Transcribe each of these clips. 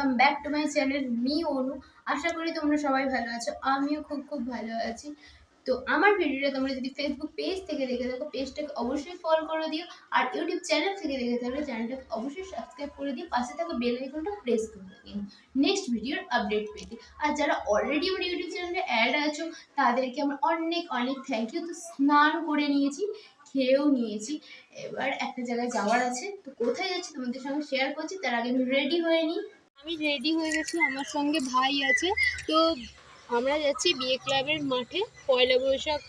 Welcome back to my channel me Anu আশা করি তোমরা সবাই ভালো আছো। আমিও খুব খুব ভালো আছি। তো আমার ভিডিওটা তোমরা যদি ফেসবুক পেজ থেকে দেখে থাকো পেজটাকে অবশ্যই ফলো করে দিও। আর ইউটিউব চ্যানেল থেকে দেখে থাকলে চ্যানেলটাকে অবশ্যই সাবস্ক্রাইব করে দিও। পাশে থাকা বেল আইকনটা প্রেস করে দিও। নেক্সট ভিডিওর আপডেট পেতে। আর যারা অলরেডি আমার ইউটিউব চ্যানেলে অ্যাড আছো, তাদেরকে আমার অনেক অনেক থ্যাংক ইউ তো স্নান করে নিয়েছি, খেয়েও নিয়েছি। এবার একটা জায়গায় যাওয়ার আছে। তো কোথায় যাচ্ছি তোমাদের সঙ্গে শেয়ার করছি, তার আগে আমি রেডি হয়ে নিই। আমি রেডি হয়ে গেছি, আমার সঙ্গে ভাই আছে। তো আমরা যাচ্ছি বিয়ে ক্লাবের মাঠে, পয়লা বৈশাখ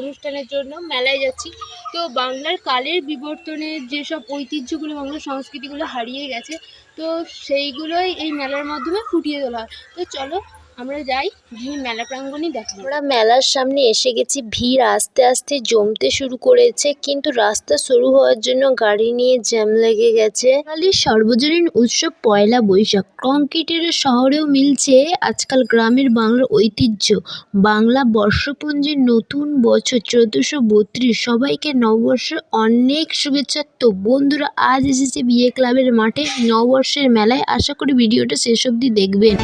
অনুষ্ঠানের জন্য মেলায় যাচ্ছি। তো বাংলার কালের বিবর্তনে যেসব ঐতিহ্যগুলো বাংলার সংস্কৃতিগুলো হারিয়ে গেছে, তো সেইগুলোই এই মেলার মাধ্যমে ফুটিয়ে তোলা হয়। তো চলো আমরা যাই গিয়ে মেলা প্রাঙ্গণই দেখাবো। আমরা মেলার সামনে এসে গেছি, ভিড় আস্তে আস্তে জমতে শুরু করেছে, কিন্তু রাস্তা শুরু হওয়ার জন্য গাড়ি নিয়ে জ্যাম লেগে গেছে। বাঙালির সর্বজনীন উৎসব পয়লা বৈশাখ। কংক্রিটের শহরেও মিলছে আজকাল গ্রামের বাংলার ঐতিহ্য। বাংলা বর্ষপঞ্জির নতুন বছর চোদ্দশো বত্রিশ। সবাইকে নববর্ষের অনেক শুভেচ্ছা। তো বন্ধুরা, আজ এসেছে বিয়ে ক্লাবের মাঠে। নববর্ষের মেলায় আশা করি ভিডিওটা শেষ অবধি দেখবেন।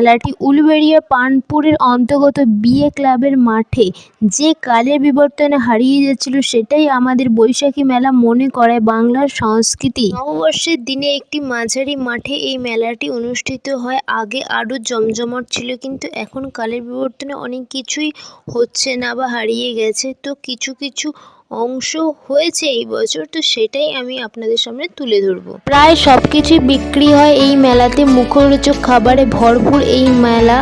মেলাটি উলুবেড়িয়া পানপুরের অন্তর্গত বিয়ে ক্লাবের মাঠে যে কালের বিবর্তনে হারিয়ে যাচ্ছিল, সেটাই আমাদের বৈশাখী মেলা মনে করায় বাংলার সংস্কৃতি। নববর্ষের দিনে একটি মাঝারি মাঠে এই মেলাটি অনুষ্ঠিত হয়। আগে আরও জমজমাট ছিল, কিন্তু এখন কালের বিবর্তনে অনেক কিছুই হচ্ছে না বা হারিয়ে গেছে। তো কিছু কিছু অংশ হয়েছে এই বছর, তো সেটাই আমি আপনাদের সামনে তুলে ধরব। প্রায় সবকিছু বিক্রি হয় এই মেলাতে। মুখরোচক খাবারে ভরপুর এই মেলা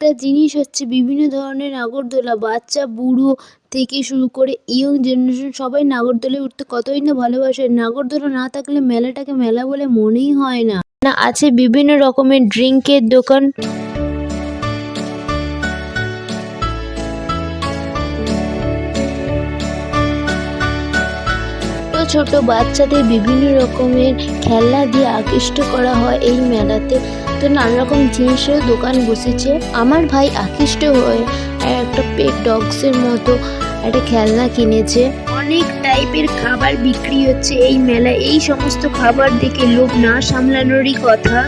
একটা জিনিস হচ্ছে বিভিন্ন ধরনের নাগরদোলা, বাচ্চা, বুড়ো থেকে শুরু করে ইয়ং জেনারেশন সবাই নাগরদোলায় উঠতে কতই না ভালোবাসে। নাগরদোলা না থাকলে মেলাটাকে মেলা বলে মনেই হয় না। আছে বিভিন্ন রকমের ড্রিঙ্কের দোকান। ছোট বাচ্চাদের বিভিন্ন রকমের খেলনা দিয়ে আকৃষ্ট করা হয় এই মেলাতে। তো নানা রকম জিনিসের দোকান বসেছে। আমার ভাই আকৃষ্ট হয়ে একটা পেট ডগসের মতো একটা খেলনা কিনেছে। অনেক টাইপের খাবার বিক্রি হচ্ছে এই মেলায়। এই সমস্ত খাবার দেখে লোক না সামলানোরই কথা।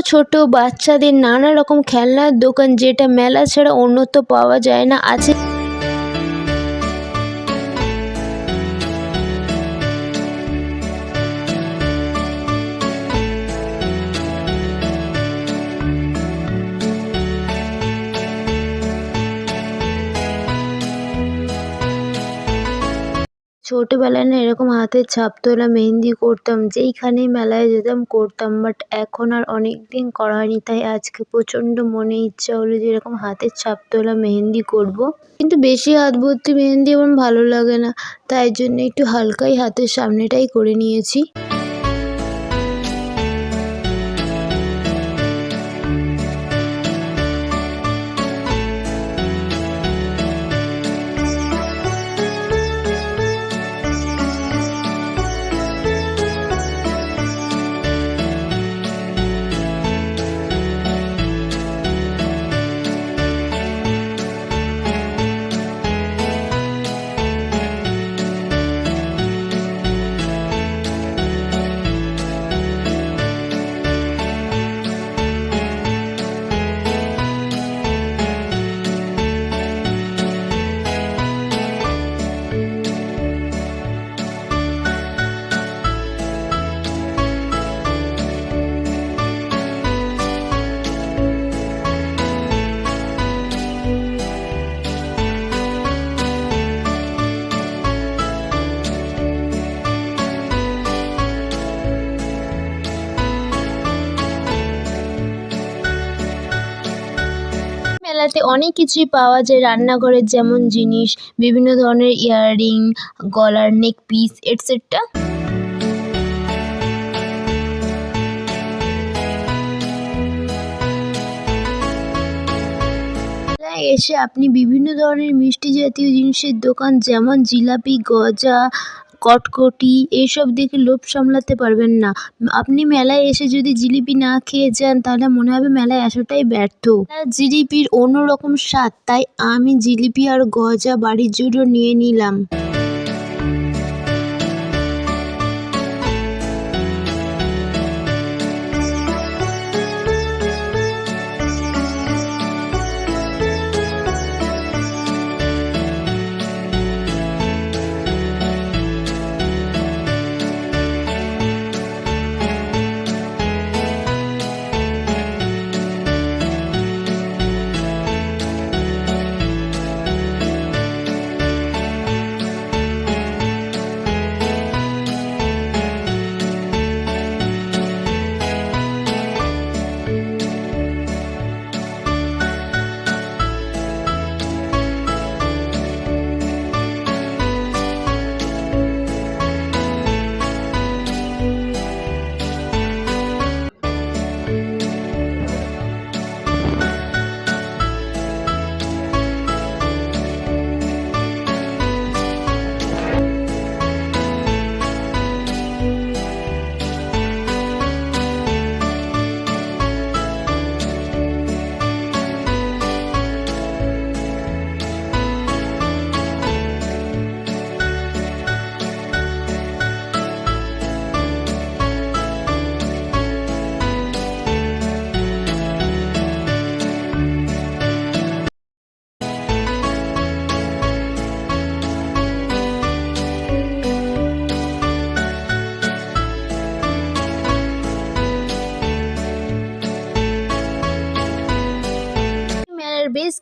ছোট বাচ্চাদের নানা রকম খেলনার দোকান যেটা মেলা ছাড়া অন্যত্র পাওয়া যায় না। আছে ছোটোবেলায় না এরকম হাতের ছাপ তোলা মেহেন্দি করতাম, যেইখানেই মেলায় যেতাম করতাম বাট এখন আর অনেক দিন করা হয়নি, তাই আজকে প্রচণ্ড মনে ইচ্ছা হলো যে এরকম হাতের ছাপ তোলা মেহেন্দি করব। কিন্তু বেশি হাত ভর্তি মেহেন্দি আমার ভালো লাগে না, তাই জন্য একটু হালকাই হাতের সামনেটাই করে নিয়েছি মেলাতে অনেক কিছুই পাওয়া যায়। রান্নাঘরের যেমন জিনিস, বিভিন্ন ধরনের ইয়াররিং, গলার নেক পিস এটসেট্রা এসে আপনি বিভিন্ন ধরনের মিষ্টি জাতীয় জিনিসের দোকান, যেমন জিলাপি, গজা কটকটি এইসব দেখে লোভ সামলাতে পারবেন না। আপনি মেলায় এসে যদি জিলিপি না খেয়ে যান, তাহলে মনে হবে মেলায় আসাটাই ব্যর্থ। জিলিপির অন্যরকম স্বাদ, তাই আমি জিলিপি আর গজা বাড়ির জন্য নিয়ে নিলাম।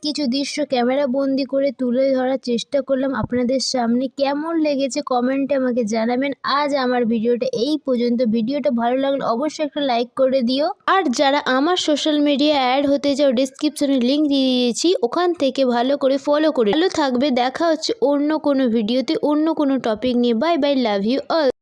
কিছু দৃশ্য ক্যামেরা বন্দি করে তুলে ধরার চেষ্টা করলাম আপনাদের সামনে। কেমন লেগেছে কমেন্টে আমাকে জানাবেন। আজ আমার ভিডিওটা এই পর্যন্ত। ভিডিওটা ভালো লাগলে অবশ্যই একটা লাইক করে দিও। আর যারা আমার সোশ্যাল মিডিয়া অ্যাড হতে চাও, ডিসক্রিপশনে লিঙ্ক দিয়ে দিয়েছি। ওখান থেকে ভালো করে ফলো করে ভালো থাকবে। দেখা হচ্ছে অন্য কোনো ভিডিওতে অন্য কোনো টপিক নিয়ে। Bye bye love you all